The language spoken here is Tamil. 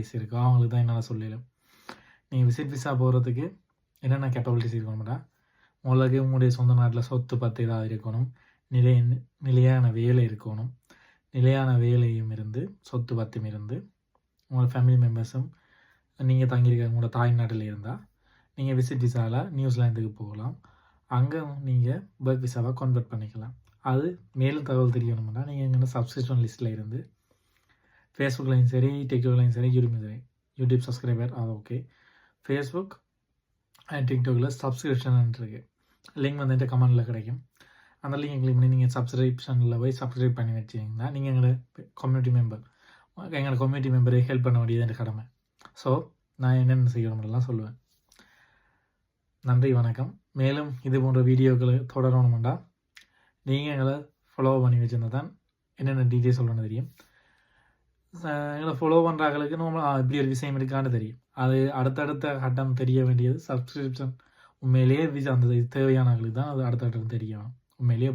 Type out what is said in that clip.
கேப்பபிலிட்டிஸ் இருக்கோ? அவங்களுக்கு தான் என்னால் சொல்லலும் நீங்கள் விசிட் விசா போகிறதுக்கு என்னென்ன கேப்பபிலிட்டிஸ் இருக்கணும்டா உங்களுக்கு உங்களுடைய சொந்த நாட்டில் சொத்து பத்து ஏதாவது இருக்கணும். நிலை நிலையான வேலை இருக்கணும். நிலையான வேலையும் இருந்து சொத்து பத்தும் இருந்து உங்களோட ஃபேமிலி மெம்பர்ஸும் நீங்கள் தங்கியிருக்க உங்களோட தாய்நாட்டில் இருந்தால் நீங்கள் விசிட் விசாவில் நியூசிலாந்துக்கு போகலாம். அங்கே நீங்கள் ஒர்க் விசாவை கன்வெர்ட் பண்ணிக்கலாம். அது மேலும் தகவல் தெரியணும்னா நீங்கள் எங்கன்னா சப்ஸ்கிரிப்ஷன் லிஸ்ட்டில் இருந்து ஃபேஸ்புக்லையும் சரி டிக்டாக்லையும் சரி யூடியூப் சரி. யூடியூப் சப்ஸ்கிரைபர் அது ஓகே ஃபேஸ்புக் அண்ட் டிக்டாக்ல சப்ஸ்கிரிப்ஷன் இருக்குது லிங்க் வந்துட்டு கமெண்டில் கிடைக்கும். அந்த லிங்க் கிளிக் பண்ணி நீங்கள் சப்ஸ்கிரிப்ஷனில் போய் சப்ஸ்கிரைப் பண்ணி வச்சிங்கன்னா நீங்கள் எங்களோட கம்யூனிட்டி மெம்பர் எங்களோட கம்யூனிட்டி மெம்பரை ஹெல்ப் பண்ண வேண்டியது எனக்கு கடமை. ஸோ நான் என்னென்ன செய்யணும்லாம் சொல்லுவேன். நன்றி வணக்கம். மேலும் இது போன்ற வீடியோக்களை தொடரணுமெண்டா நீங்கள் எங்களை ஃபாலோ பண்ணி வச்சிருந்தா தான் என்னென்ன டீட்டெயில் சொல்லணும்னு தெரியும். எங்களை ஃபாலோ பண்ணுறாங்களுக்கு நம்ம இப்படி ஒரு விஷயம் இருக்கான்னு தெரியும். அது அடுத்தடுத்த கட்டம் தெரிய வேண்டியது சப்ஸ்கிரிப்ஷன் உண்மையிலேயே விசா அந்த தேவையானவங்களுக்கு தான் அது அடுத்த கட்டம் தெரியும் உண்மையிலேயே